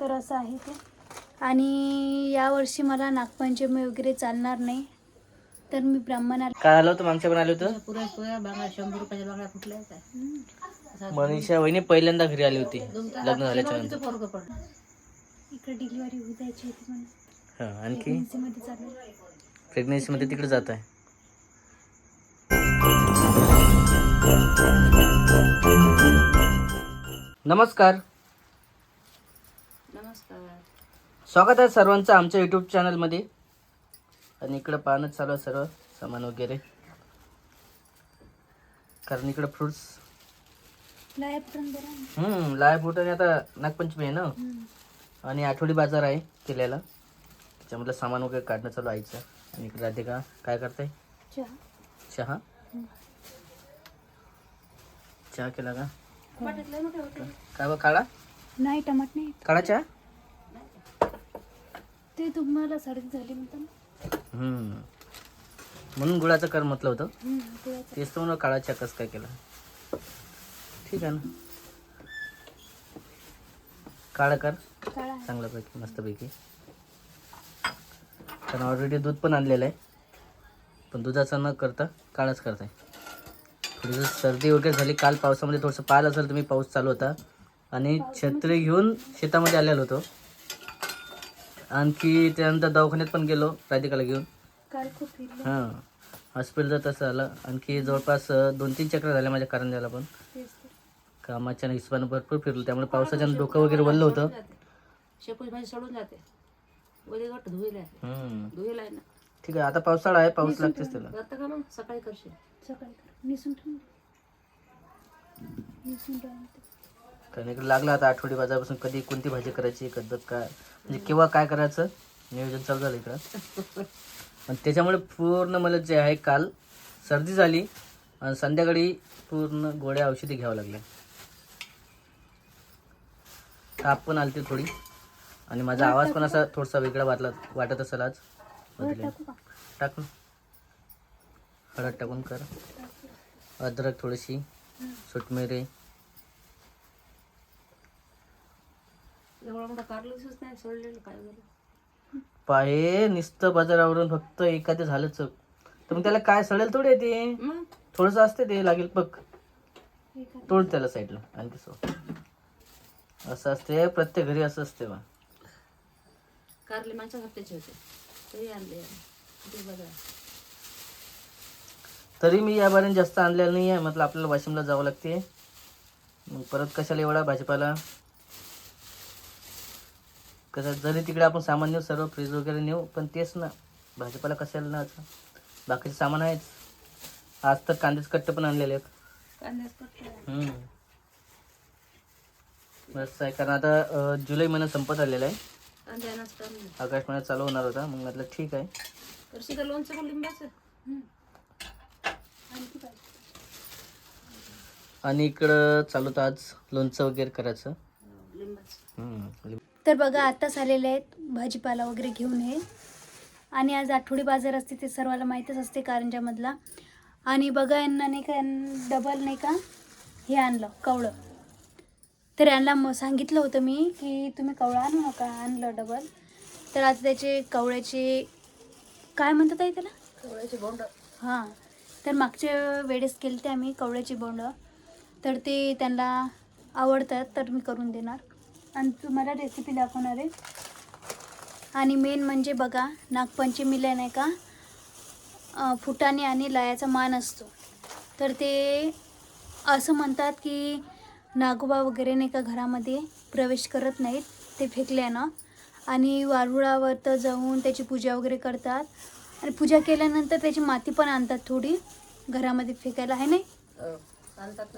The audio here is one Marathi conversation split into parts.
तर असं आहे ते. आणि यावर्षी मला नागपंचमी वगैरे चालणार नाही. तर मी काय आलं होतं? मागच्या पण आलं होतं? पुऱ्या पुऱ्या बांगड्या शंभर रुपयाच्या बांगड्या कुठल्या काय मनीषा वहिनी पहिल्यांदा घरी आली होती लग्न झाल्याच्यानंतर. फरक पडला इकडे डिलिव्हरी होऊ द्यायची होती मला हा आणखी? प्रेग्नन्सीमध्ये तिकडे जात आहे. नमस्कार. स्वागत आहे सर्वांचं आमच्या यूट्यूब चॅनलमध्ये आणि इकडं पाहणं चालू आहे सर्व सामान वगैरे. कारण इकडं फ्रुट्स आहे. हम्म लाय आणि आता नागपंचमी आहे ना. आणि आठवडी बाजार आहे केल्याला त्याच्यामधलं सामान वगैरे काढणं चालू आईचं. आणि इकडे राधिका काय करताय? चहा. चहा? चहा केला का? काय बा काळा? नाही टमाट नाही. काळा चहा? ते तुम्हाला सर्दी झाली म्हणता ना? हम्म. म्हणून गुळाचं कर म्हटलं होतं. तेच तर म्हणून काळा चहा कसं काय केला. ठीक आहे ना. काळा कर. चांगल्यापैकी मस्तपैकी. कारण ऑलरेडी दूध पण आणलेलं आहे. पण दुधाचा न करता काळाच करताय. थोडीशी सर्दी वगैरे झाली काल पावसामध्ये थोडंसं पाहिलं असेल तुम्ही पाऊस चालू होता. आणि छत्री घेऊन शेतामध्ये आलेलो होतो. आणखी त्यानंतर दवाखान्यात पण गेलो राधिकाला घेऊन. काल खूप फिरले. हां. हॉस्पिटलचं तसं आलं. आणखी जवळपास दोन तीन चक्र झाले माझ्या कारंजाला पण. तेच तर. कामाच्या हिशोबानं भरपूर फिरलो. त्यामुळे पावसाच्यानं डोकं वगैरे वल्लं होतं. शेपूची भाजी सोडून जाते. वगैरे गट धुईला हम्म. धुईला आहे ना ठीक आहे आता पावसाळा आहे पाऊस लागतेच त्याला. करता का मग? सकाळी करशील. सकाळी कर. निसून ठेव ना. निसून ठेव ना ते. कारण इकडे लागला आता आठवडी बाजारापासून कधी कोणती भाजी करायची पद्धत काय म्हणजे केव्हा काय करायचं नियोजन चालू झालं इकडं. आणि त्याच्यामुळे पूर्ण मला जे आहे काल सर्दी झाली आणि संध्याकाळी पूर्ण गोळ्या औषधी घ्यावं लागल्या. ताप पण आलती थोडी. आणि माझा आवाज पण असा थोडासा वेगळा वाटला वाटत असेल आज. हळद बदलेल. टाकू का? टाक. ना हळद टाकून कर. अद्रक थोडीशी सुटमिरे एवढा मोठा कारलीसच नाही सोडलेलं काय झालं? पाहे नुसतं बाजारावरून फक्त एखादं झालंच तर मग त्याला काय सडेल थोडे ते? मग? थोडस असते ते लागेल बघ. तोड त्याला साईडला आणखी सो असं असते प्रत्येक घरी असं असते बा. कारले हप्त्याचे होते. तरी आणले ते बघा. तरी मी या बारीने जास्त आणलेलं नाही आहे. म्हटलं आपल्याला वाशिमला जावं लागते. मग परत कशाला एवढा भाजीपाला? कसं जरी तिकडे आपण सामान नेऊ सर्व फ्रीज वगैरे नेऊ पण तेच ना. भाजीपाला कशाला ना असं बाकीचे सामान आहेच. आज तर कांदेच कट्टे पण आणलेले आहेत. कांद्याच. बस आहे. कारण आता जुलै महिना संपत आलेला आहे. आकाश महिना चालू होणार होता. मग म्हटलं ठीक आहे. लोणचं आणि इकडं चालू होतं आज लोणचं वगैरे करायचं. तर बघा आत्ताच आलेले आहेत. भाजीपाला वगैरे घेऊन हे आणि आज आठवडी बाजार असते ते सर्वाला माहीतच असते कारंजामधला आणि बघा यांना नाही का डबल नाही का हे आणलं कवळं. तर यांना मग सांगितलं होतं मी की तुम्ही कवळं आणू नका आणलं डबल. तर आता त्याचे कवळ्याचे काय म्हणतात आहे त्याला? कवळ्याचे बोंड. हां. तर मागच्या वेळेस केले ते आम्ही कवळ्याची बोंड. तर ते त्यांना आवडतात तर मी करून देणार. आणि तुम्हाला रेसिपी दाखवणार आहे. आणि मेन म्हणजे बघा नागपंचमीला नाही का अं, फुटाणे आणि लायाचा मान असतो. तर ते असं म्हणतात की नागोबा वगैरे नाही का घरामध्ये प्रवेश करत नाहीत ते फेकल्यानं आणि वारुळावर तर जाऊन त्याची पूजा वगैरे करतात. आणि पूजा केल्यानंतर त्याची माती पण आणतात थोडी घरामध्ये फेकायला आहे नाही?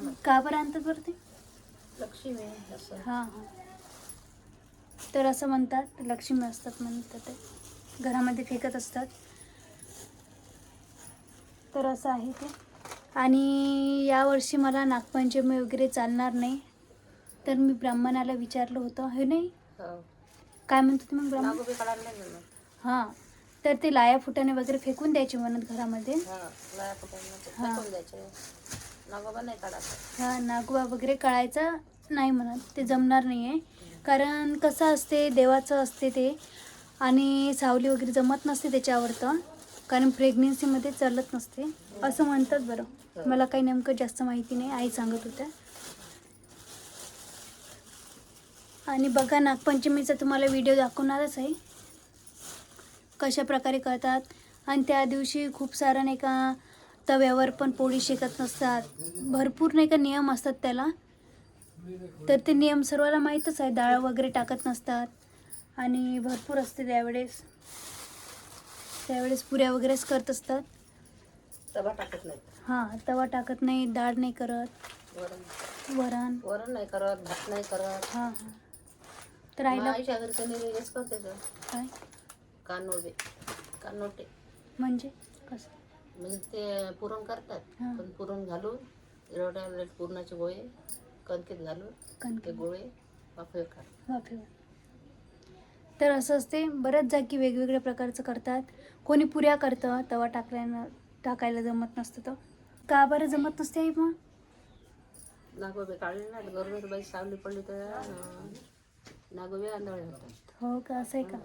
मग. का बरं आणतात बरं ते? लक्ष्मी हां हां. तर असं म्हणतात लक्ष्मी असतात म्हणतात ते. घरामध्ये फेकत असतात. तर असं आहे ते. आणि यावर्षी मला नागपंचमी वगैरे चालणार नाही. तर मी ब्राह्मणाला विचारलं होतं हे नाही? हो. काय म्हणतो तुम्ही ब्राह्मण? हां. तर ते लाया फुटाणे वगैरे फेकून द्यायचे म्हणत घरामध्ये. हा नागोबा वगैरे कळायचा नाही म्हणत. ते जमणार नाही आहे कारण कसं असते देवाचं असते ते. आणि सावली वगैरे जमत नसते त्याच्यावर तर. कारण प्रेग्नेन्सीमध्ये चालत नसते. असं म्हणतात बरं. मला काही नेमकं जास्त माहिती नाही. आई सांगत होत्या. आणि बघा नागपंचमीचा तुम्हाला व्हिडिओ दाखवणारच आहे. कशा प्रकारे करतात. आणि त्या दिवशी खूप सारा नाही का तव्यावर पण पोळी शेकत नसतात. भरपूर नाही का नियम असतात त्याला. तर ते नियम सर्वांना माहीतच आहे. डाळ वगैरे टाकत नसतात. आणि भरपूर असते त्यावेळेस. त्यावेळेस पुऱ्या वगैरेच करत असतात. तवा टाकत नाही हां तवा टाकत नाही डाळ नाही करत. वरण. वरण. वरण नाही करत भात नाही करत. हां हां. तर आईला त्यांनी हेच करते तर काय? कानोबे कानोटे म्हणजे? कसं? म्हणजे ते पुरण करतात. हा. पण पुरण घालून एवढ्या पुरणाचे गोळे. कणकेत घालून ते कणके गोळे वाफे काढ वाफेवर. तर असं असते बऱ्याच जागी वेगवेगळ्या प्रकारचं करतात. कोणी पुऱ्या करतं तवा टाकल्यानं टाकायला जमत नसतं तर का बरं जमत नसते आई मग? नागोबे काढले ना गरोदर बाई सावली पडली तर अं, नागोबे आंधळे होतात. हो का? असं आहे का?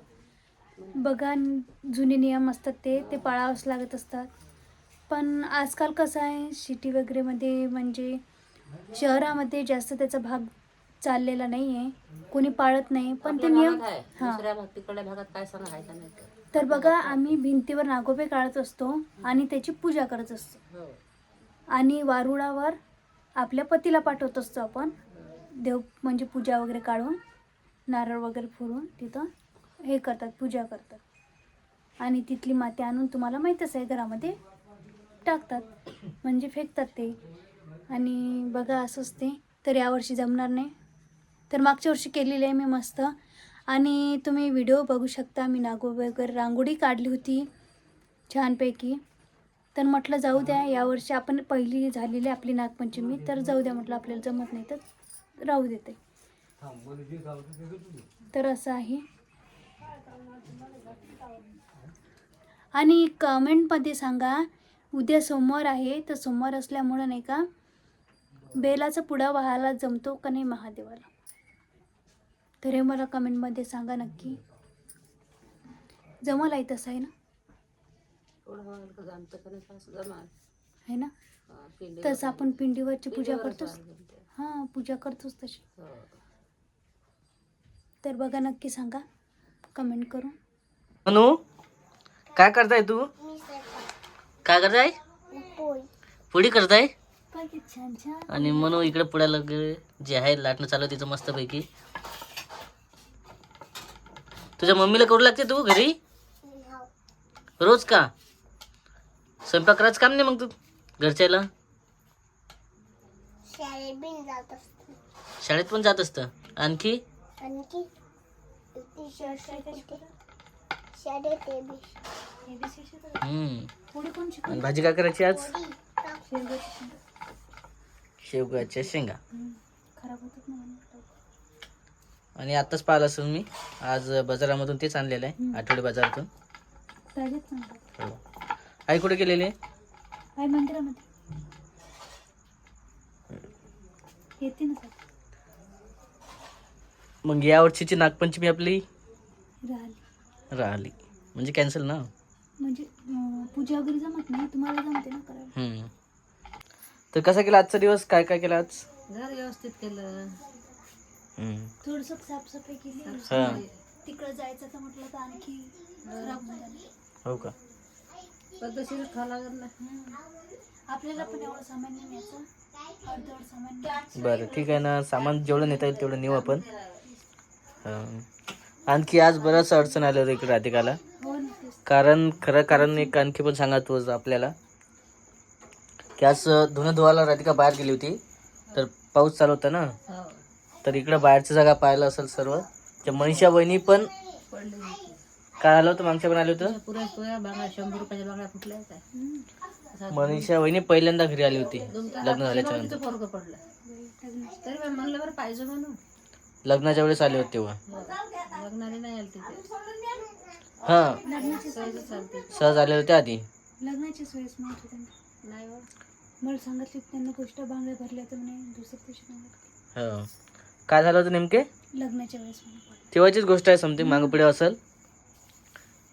बघा न- जुने नियम असतात ते ते पाळावंच लागत असतात. पण आजकाल कसं आहे सिटी वगैरेमध्ये म्हणजे शहरामध्ये जास्त त्याचा भाग चाललेला नाही आहे कोणी पाळत नाही पण ते नियम भागात आहे. हां. दुसऱ्या भाग तिकडल्या भागात काय सांगा आहे का नाही? तर. तर बघा आम्ही भिंतीवर नागोबे काढत असतो आणि त्याची पूजा करत असतो. हो. आणि वारुळावर आपल्या पतीला पाठवत असतो आपण. देव म्हणजे पूजा वगैरे काढून नारळ वगैरे फोडून तिथं हे करतात पूजा करतात. आणि तिथली माती आणून तुम्हाला माहीतच आहे घरामध्ये टाकतात. म्हणजे फेकतात ते. आणि बघा असं असते तर यावर्षी जमणार नाही. तर मागच्या वर्षी केलेली आहे मी मस्त. आणि तुम्ही व्हिडिओ बघू शकता मी नागो वगैरे रांगोळी काढली होती छानपैकी. तर म्हटलं जाऊ द्या यावर्षी आपण पहिली झालेली आपली नागपंचमी तर जाऊ द्या म्हटलं आपल्याला जमत नाही तर राहू देते. तर असं आहे. आणि कमेंटमध्ये सांगा उद्या सोमवार आहे तर सोमवार असल्यामुळं नाही का बेलाचा पुडा व्हायला जमतो का नाही महादेवाला? तर हे मला कमेंटमध्ये सांगा नक्की. जमल आहे तसं आहे ना? आहे ना? तसं आपण पिंडीवरची पूजा करतोच. हां पूजा करतोच तशी. हो. तर बघा नक्की सांगा. कमेंट करून. मनू काय करताय तू? काय करताय? पोळी करताय? आणि मनू इकडे पुढ्याला जे आहे लाटणं चालू आहे तिचं मस्तपैकी. तुझ्या मम्मीला करू लागते तू घरी? रोज का? स्वयंपाक करायचं काम नाही मग तू घरच्याला? शाळेत बिन जात असते. शाळेत पण जात असतं. आणखी? भाजी काय करायची आज? शेवगाच्या शेंगा. आणि आत्ताच पाहिलं असेल मी आज बाजारामधून तेच आणलेलं आहे आठवडे बाजारातून. हो. आई कुठे गेलेली? मंदिरामध्ये. येते ना मग या वर्षीची नागपंचमी आपली राहिली. राहिली. म्हणजे कॅन्सल ना? म्हणजे पूजा वगैरे जमत नाही तुम्हाला जमते ना करायला. तर कसा केला आजचा दिवस? काय काय केला आज? घर व्यवस्थित केलं. हम्म. थोडंसं साफसफाई केली. हा. तिकडं जायचं तर म्हटलं तर आणखी खराब होऊन जाईल. हो का? पद्धतशीर खावं लागत ना आपल्याला पण एवढं सामान नाही सामान. बरं ठीक आहे ना. सामान जेवढं नेता येईल तेवढं नेऊ आपण. हा. आणखी आज बरंच अडचण आलं होतं इकडे राधिकाला. हो ना तेच. कारण खरं कारण एक आणखी पण सांगत होतं आपल्याला. की आज धुणं धुवायला राधिका बाहेर गेली होती. तर पाऊस चालू होता ना? हो. तर इकडं बाहेरची जागा पाहिलं असेल सर्व. त्या मनीषा बहिणी पण काय आलं होतं मागच्या पण आलं होतं. मनीषा वहिनी पहिल्यांदा घरी आली होती लग्न झाल्याच्यानंतर. तरी लग्नाच्या वेळेस आले होते तेव्हा. हो. हा. लग्नाची सहज आले होते आधी. लग्नाची नाही हो. मला सांगितली त्यांना गोष्ट बांगड्या भरल्या तर म्हणे दुसऱ्या दिवशी हो. काय झालं होतं नेमके? लग्नाच्या वेळेस. तेव्हाचीच गोष्ट आहे समथिंग मागं पुढे असेल.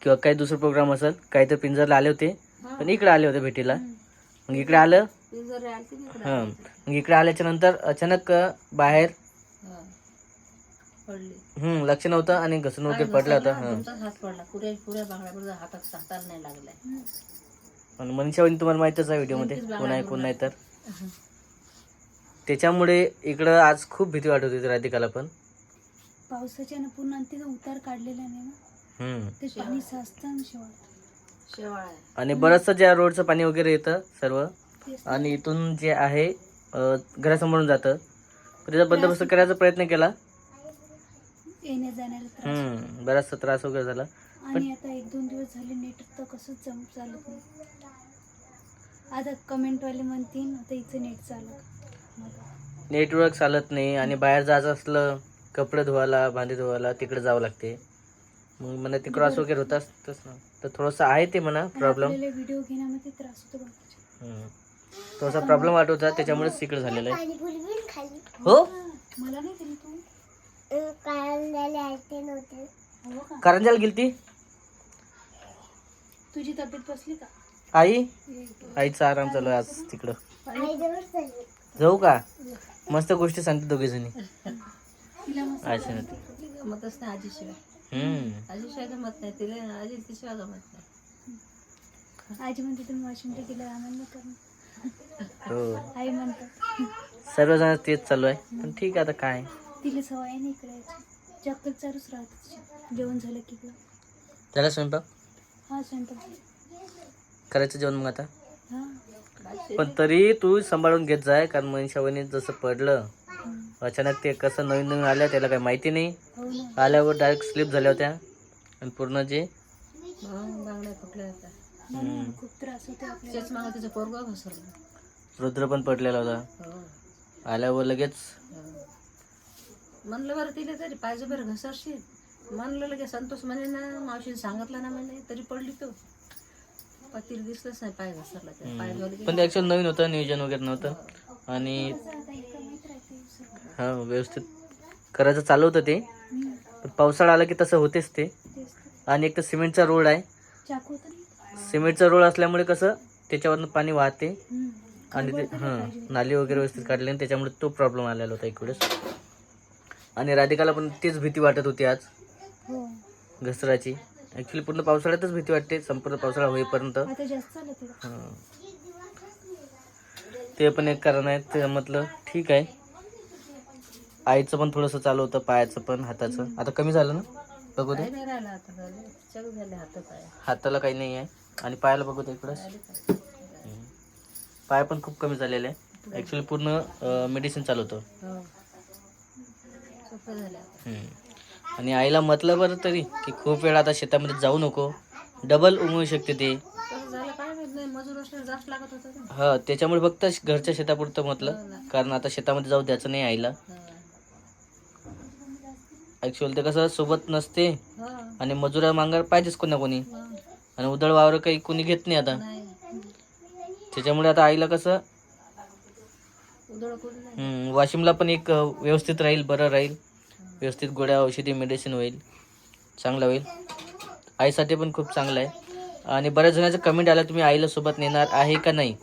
किंवा काही दुसरं प्रोग्राम असेल. काही तर पिंजरला आले होते. पण इकडे आले होते भेटीला. मग इकडे आलं. ती जर आलती ना इकडं? हां. मग इकडे आल्याच्यानंतर अचानक अं, बाहेर हा. पडली. हम्म, लक्ष नव्हतं आणि घसरून वगैरे पडलं होतं. हां. तुमचाच हात पडला. पुऱ्या पुऱ्या बांगड्या हातात हाताला नाही लागलाय. आणि मनीषा वहिनी तुम्हाला माहितच आहे व्हिडिओमध्ये. कोण आहे कोण नाही तर. त्याच्यामुळे इकडं आज खूप भीती वाटत होती राधिकाला पण. पावसाच्या ना पूर्ण आणि तिथं उतार काढलेला नाही ना. हम्म. ते पाणी साचतं आणि शेवाळ आहे. आणि बरंचसं ज्या रोडचं पाणी वगैरे येतं सर्व तेच आणि इथून जे आहे अं, घरासमोरून जातं. त्याचा बंदोबस्त करायचा प्रयत्न केला. येण्या जाण्याला त्रास. हम्म, बराचसा त्रास वगैरे झाला. आणि आता एक दोन दिवस झाले नेट तर कसं जम चालत नाही. आता कमेंटवाले म्हणतील आता नेट चालत नेटवर्क चालत नाही आणि बाहेर जायचं असलं कपडे धुवायला भांडी धुवायला तिकडे जावं लागते. मग मला ते क्रॉस वगैरे होत असतंच ना तर थोडंसं आहे ते म्हणा प्रॉब्लेम व्हिडिओ घेण्यामध्ये त्रास होतो थोडासा प्रॉब्लेम वाटत होता त्याच्यामुळेच तिकडे झालेलं आहे. हो? मला नाही दिली तू. नव्हते. हो कारंजाला गेलती? तुझी तब्येत बसली का? आई? आईचा आराम चालू आहे आज तिकडं. जाऊ का? मस्त गोष्टी सांगते दोघे जणी. अच्छा गमतच नाही आजीशिवाय. हम्म. आजीशिवाय गमत नाही तिला आजी तिशिवाय गमत नाही. आजी म्हणते तुम्ही कर हो. आई म्हणतात सर्वजण तेच चालू आहे पण ठीक आहे आता काय. तिला सवय आहे ना इकडे चक्कर चालूच राहत. जेवण झालं की झाला स्वयंपाक? हा स्वयंपाक. करायचं जेवण मग आता? पण तरी तू सांभाळून घेत जाय कारण मनीषावणी जसं पडलं. अचानक ते कसं नवीन नवीन आलं त्याला काही माहिती नाही. हो आल्यावर डायरेक्ट स्लिप झाल्या होत्या. आणि पूर्ण जे रुद्र पण पडलेला होता. हो. आल्यावर लगेच हो. म्हणलं बरं तिला तरी पाहिजे बरं घसरशील म्हणलं लगे संतोष म्हणे ना मावशीने सांगितलं ना म्हणे तरी पडली तो. दिसलंच नाही पाय घसरला त्या पाय घालून पण ते ॲक्च्युअल नवीन होतं नियोजन वगैरे नव्हतं. आणि. हा व्यवस्थित करायचं चालू होतं ते. पण पावसाळा आला की तसं होतेच ते. आणि एक तर सिमेंटचा रोड आहे. चाकू होतं ना? सिमेंटचा रोड असल्यामुळे कसं त्याच्यावरनं पाणी वाहते. आणि ते हां नाली वगैरे व्यवस्थित काढले आणि त्याच्यामुळे तो प्रॉब्लेम आलेला होता इकडेच आणि राधिकाला पण तीच भीती वाटत होती आज. हो. घसराची ॲक्च्युली पूर्ण पावसाळ्यातच भीती वाटते. संपूर्ण पावसाळा होईपर्यंत. आता जास्त झालं तिला हां. ते पण एक कारण आहे. ते म्हटलं ठीक आहे. आईचं पण थोडंसं चालू होतं पायाचं पण हाताचं. आता कमी झालं ना? बघू दे. काय नाही राहिला आता झालं. चग झाले हात पाय. हाताला काही नाही आहे. आणि पायाला बघू दे इकडं. हम्म. पाय पण खूप कमी झालेले आहे. ॲक्च्युली पूर्ण मेडिसिन चालू होतं. हो. सोपं झालं आता. हम्म. आणि आईला म्हटलं बरं तरी की खूप वेळ आता शेतामध्ये जाऊ नको. डबल उमळू शकते ते. हा त्याच्यामुळे फक्त घरच्या शेतापुरतं म्हटलं. कारण आता शेतामध्ये जाऊ द्यायचं नाही आईला. हा. ॲक्च्युअली ते कसं सोबत नसते. हो. आणि मजुरा मांगार पाहिजेच कोणा कोणी हो. आणि उदळ वावर काही कोणी घेत नाही आता. त्याच्यामुळे आता आईला कसं वाशिमला पण एक व्यवस्थित राहील बरं राहील. व्यवस्थित गोळ्या औषधी मेडिसिन होईल. चांगलं होईल. आईसाठी पण खूप चांगलं आहे. आणि बऱ्याच जणांचं कमेंट आलं तुम्ही आईला सोबत नेणार आहे का नाही?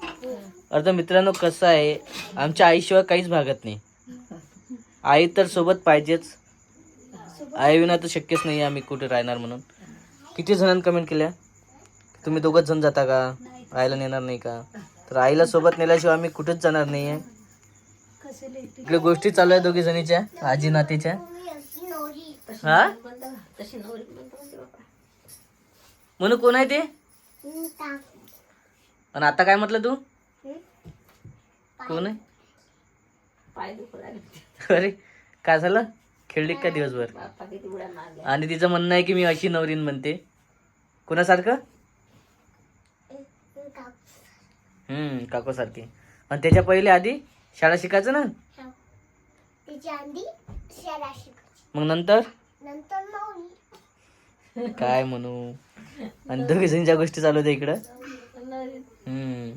अर्थ मित्रांनो कसं आहे आमच्या आईशिवाय काहीच भागत नाही. आई तर सोबत पाहिजेच. आई विना तर शक्यच नाही आम्ही कुठे राहणार म्हणून. किती जणांनी कमेंट केल्या? तुम्ही दोघंच जण जाता का? आईला नेणार नाही का? तर आईला सोबत नेल्याशिवाय आम्ही कुठेच जाणार नाही आहे इकडे गोष्टी चालू आहे दोघी जणीच्या आजी नातीच्या. हा? तशी नवरी म्हणतो बापा. म्हणून कोण आहे ते. आणि आता काय म्हटलं तू. कोण आहे? पाय दुखू लागले. अरे काय झालं? खेळली का दिवसभर? आणि तिचं म्हणणं आहे की मी अशी नवरीन म्हणते. कोणासारखं? हम्म, काकोसारखी. आणि त्याच्या पहिले आधी शाळा शिकायचं ना? मग नंतर? काय म्हणू? आणि दोघी जणीच्या गोष्टी चालू होत्या इकडं? हम्म.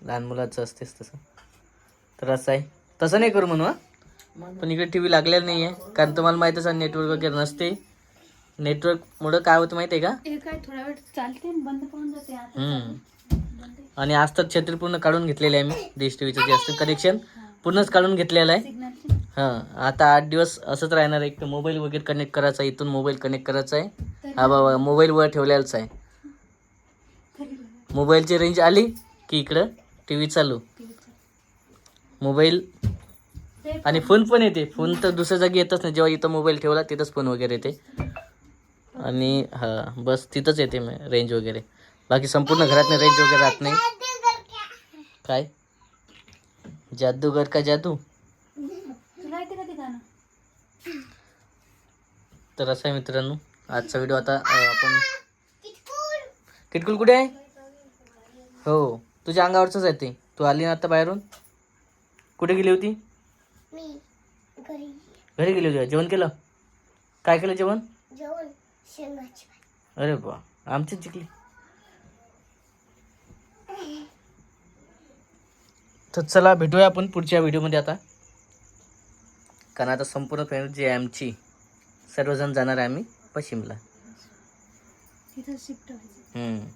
लहान मुलाचं असतेच तसं. तर असं आहे. तसं नाही करू म्हणू हा? पण इकडे टी व्ही लागलेला नाही आहे कारण तुम्हाला माहीतच आहे नेटवर्क वगैरे नसते. नेटवर्कमुळं काय होतं माहिती आहे का? हे काय थोडा वेळ चालते आणि बंद जाते आज तर छत्री पूर्ण काढून घेतलेले आहे मी डिश टी व्हीचं जे असतं कनेक्शन पूर्णच काढून घेतलेलं आहे. हां आता आठ दिवस असंच राहणार आहे एक तर मोबाईल वगैरे कनेक्ट करायचा आहे इथून मोबाईल कनेक्ट करायचा आहे. हा बाबा मोबाईल वर ठेवलेलाच आहे. मोबाईलची रेंज आली की इकडं टी व्ही चालू? मोबाईल आणि फोन पण येते. फोन तर दुसऱ्या जागी येतच नाही. जेव्हा इथं मोबाईल ठेवला तिथंच फोन वगैरे येते. आणि हां बस तिथंच येते रेंज वगैरे. बाकी संपूर्ण घरात रेंज वगैरे राहत नाही. काय? जादूगर का जादू? तर असं आहे मित्रांनो आजचा व्हिडिओ आता आपण किटकुल! कुठे आहे? हो तुझ्या अंगावरच आहे ते. तू आली ना आता बाहेरून? कुठे गेली होती? घरी. गेली होती? जेवण केलं? काय केलं जेवण. अरे बा आमचीच जिंकली. तर चला भेटूया आपण पुढच्या व्हिडिओमध्ये आता. कारण आता संपूर्ण फॅमिली जी आहे आमची सर्वजण जाणार आहे आम्ही पश्चिमला. तिथं शिफ्ट व्हायचं. हम्म.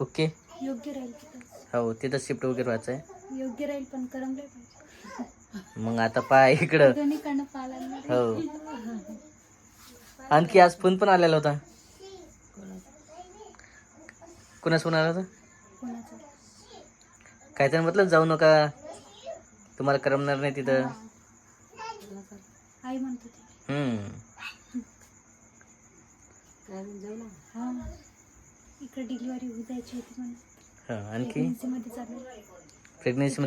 ओके? योग्य राहील तिथं हो तिथं शिफ्ट वगैरे व्हायचं आहे. योग्य राहील पण करमले पाहिजे. मग आता पाय इकडं. हो. आणखी आज फोन पण आलेला होता. कोणाच फोन आला होता? कोणाचा? काहीतरी म्हटलं जाऊ नका. तुम्हाला करमणार नाही तिथं. आई म्हणत होती. हम्म. काय म्हणून जाऊ ना? हा. इकडे डिलिव्हरी होऊ द्यायची होती म्हणून. हा, आणखी? मध्ये चालू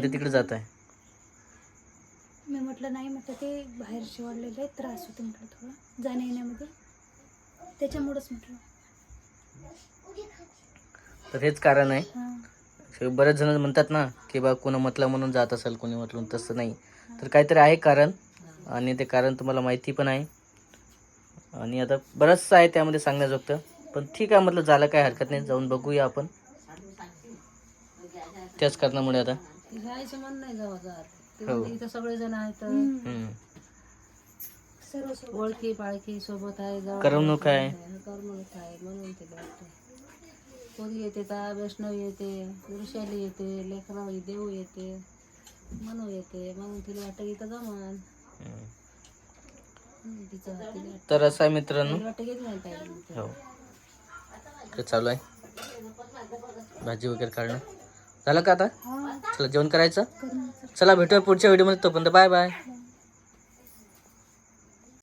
तिकडे जात आहे. मी म्हटलं नाही म्हटलं ते बाहेर शिवडलेले त्रास होते म्हटलं थोडं. जाण्या येण्यामध्ये. त्याच्यामुळंच म्हटलं. तर हेच कारण आहे. हां. बरेच जण म्हणतात ना की बा कोणा म्हटलं म्हणून जात असेल कोणी म्हटलं म्हणून तसं नाही. तर काहीतरी आहे कारण. आणि ते कारण तुम्हाला माहिती पण आहे. आणि आता बरंचसं आहे त्यामध्ये सांगण्याजोगतं पण ठीक आहे म्हटलं झालं काय हरकत नाही. जाऊन बघूया आपण. त्याच कारणामुळे आता. जायचं मन नाही हो. म्हणते इथं सगळे जण आहेत हम्म. ओळखी पाळखी सोबत आहे करमणूक आहे. करमणूक आहे म्हणून ते कोणी येते तर वैष्णव येते. वृषाली येते. लेकरा देव येते. मनू येते. म्हणून तिला वाटतं इथं जमान. तर असं आहे मित्रांनो. हो. काय चालू आहे. भाजी वगैरे काढणं. झालं का आता? चला जेवण करायचं? चला भेटूया पुढच्या व्हिडिओमध्ये. तोपर्यंत बाय बाय.